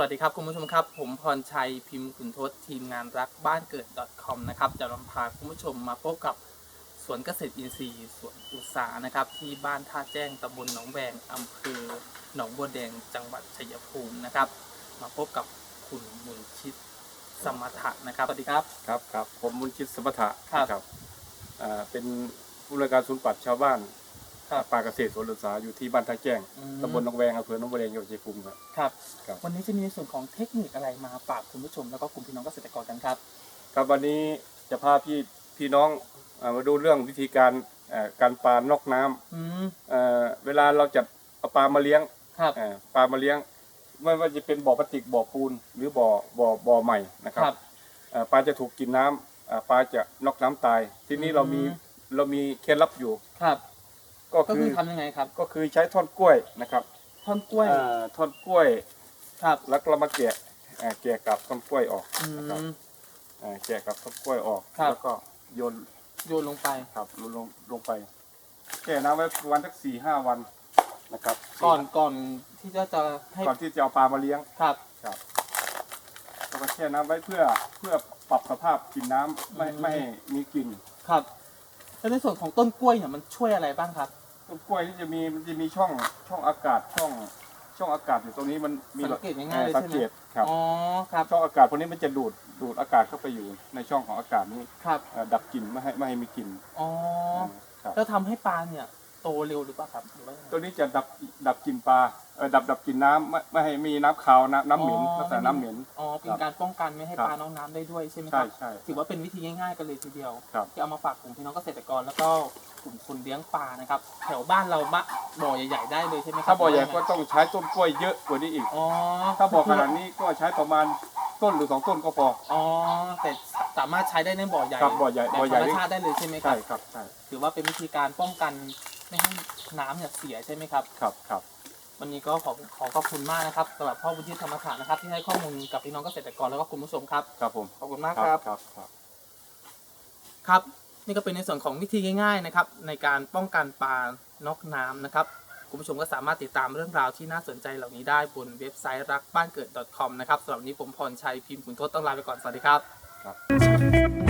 วัสดีครับคุณผู้ชมครับ ผมพรชัยพิมพ์ขุนทศทีมงานรักบ้านเกิด .com นะครับจะนำพาคุณผู้ชมมาพบกับสวนเกษตรอินทรีย์สวนอุตสาหนะครับ ที่บ้านท่าแจ้งตำบลหนองแวงอำเภอหนองบัวแดงจังหวัดชัยภูมินะครับ มาพบกับคุณมุนชิตสมถะนะครับสวัสดีครับ ครับครับผมมุนชิตสมถะครับนะครับอ่าเป็นผู้บริการศูนย์ปัดชาวบ้าน ครับ ป่าเกษตรสวนอุตสาหอยู่ที่บ้านท่าแจ้งอืม ตำบลหนองแวงอำเภอหนองบัวแดงจังหวัดชัยภูมิครับ ครับ ครับ วันนี้จะมีในส่วนของเทคนิคอะไรมาฝากคุณผู้ชม แล้วก็กลุ่มพี่น้องเกษตรกรกันครับ ครับวันนี้จะพาพี่พี่น้องอ่ามาดูเรื่องวิธีการเอ่อการปลานอกน้ำอืม เอ่อเวลาเราจะเอาปลามาเลี้ยงครับ เอ่อปลามาเลี้ยง ไม่ว่าจะเป็นบ่อพลาสติกบ่อปูนหรือบ่อบ่อบ่อใหม่นะคครับรับเอ่อปลาจะถูกกินน้ำเอ่อปลาจะนอกน้ำตาย ที่นี้เรามีอืม เรามีเคล็ดลับอยู่ ครับ ก็ก็คืคืออทำยังไงครับก็คือใช้ท่อนกล้วยนะครับท่อนกล้วย เอ่อท่อนกล้วยครับ แล้วเรามาแกะเอ่อแกะกับท่อนกล้วยออกอืนะครับม เอ่อแกะกับท่อนกล้วยออกครับ แล้วก็โยนโยนลงไป ครับลงลงลงไปแช่น้ำไว้ประมาณสักสี่ห้าวันนะครับก่อนก่อนที่จะจะให้ก่อนที่จะเอาปลามาเลี้ยงครับ ครับแล้วก็แช่น้ำไว้เพื่อเพื่อปรับสภาพกลิ่นน้ำไม่อืม ไม่ให้มีกลิ่น ครับ แล้วในส่วนของต้นกล้วยเนี่ยมันช่วยอะไรบ้างครับ ต้นกล้วยนี่จะมีมันจะมีช่องช่องอากาศช่องช่องอากาศอยู่ตรงนี้มันมีสังเกตง่ายๆเลยสังใช่ไหมเกตครับอ๋อครับช่องอากาศพวกนี้มันจะดูดดูดอากาศเข้าไปอยู่ในช่องของอากาศนี้ครับเอ่อดับกลิ่นไม่ให้ไม่ให้มีกลิ่นอ๋อครับแล้วทำให้ปลาเนี่ย โตเร็วหรือเปล่าครับหรือว่ายังไง ตัวนี้จะดับดับกลิ่นปลาเออดับดับกลิ่นน้ำไม่ไม่ให้มีน้ำขาวน้ำน้ำเหม็นอ๋อ ลักษณะน้ำเหม็น อ๋อเป็นการป้องกันไม่ให้ครับ ปลาน้องน้ำได้ด้วยใช่ไหมคใช่รับ ใช่ ถือว่าเป็นวิธีง่ายๆกันเลยทีเดียว ครับ ที่เอามาฝากกลุ่มพี่น้องเกษตรกรแล้วก็กลุ่มคนเลี้ยงปลานะครับ แถวบ้านเราบะบ่อใหญ่ๆได้เลยใช่ไหมครัถ้าบ่อใหญ่รืก็ว่ายังไงต้องใช้ต้นกล้วยเยอะกว่านี้อีก อ๋อถ้าบ่อขนาดนี้ก็ใช้ประมาณต้นหรือสองต้นก็พอ อ๋อแต่สามารถใช้ได้ในบ่อใหญ่ครับบ่อใหญ่แบบบ่อธใหรญ่รมนี่ชาติได้เลยใช่ไหมคใช่รับ ครับใช่ ถือว่าเป็นวิธีการป้องกัน ไม่ให้น้ำเนี่ยเสียใช่ไหมครับ ครับครับวันนี้ก็ขอขอขอบคุณมากนะครับสำหรับพ่อบุญทิศธรรมฐานนะครับ ที่ให้ข้อมูลกับพี่น้องเกษตรกรแล้วก็คุณผู้ชมครับ ครับผมขอบคุณมากครับ ครับครับครับ นี่ก็เป็นในส่วนของวิธีง่าย ๆนะครับ ในการป้องกันปลานอกน้ำนะครับคุณผู้ชมก็สามารถติดตามเรื่องราวที่น่าสนใจเหล่านี้ได้บนเว็บไซต์รักบ้านเกิด .com นะครับสำหรับวันนี้ผมพรชัยพิมพ์ขุนทศต้องลาไปก่อนสวัสดีครับ ครับ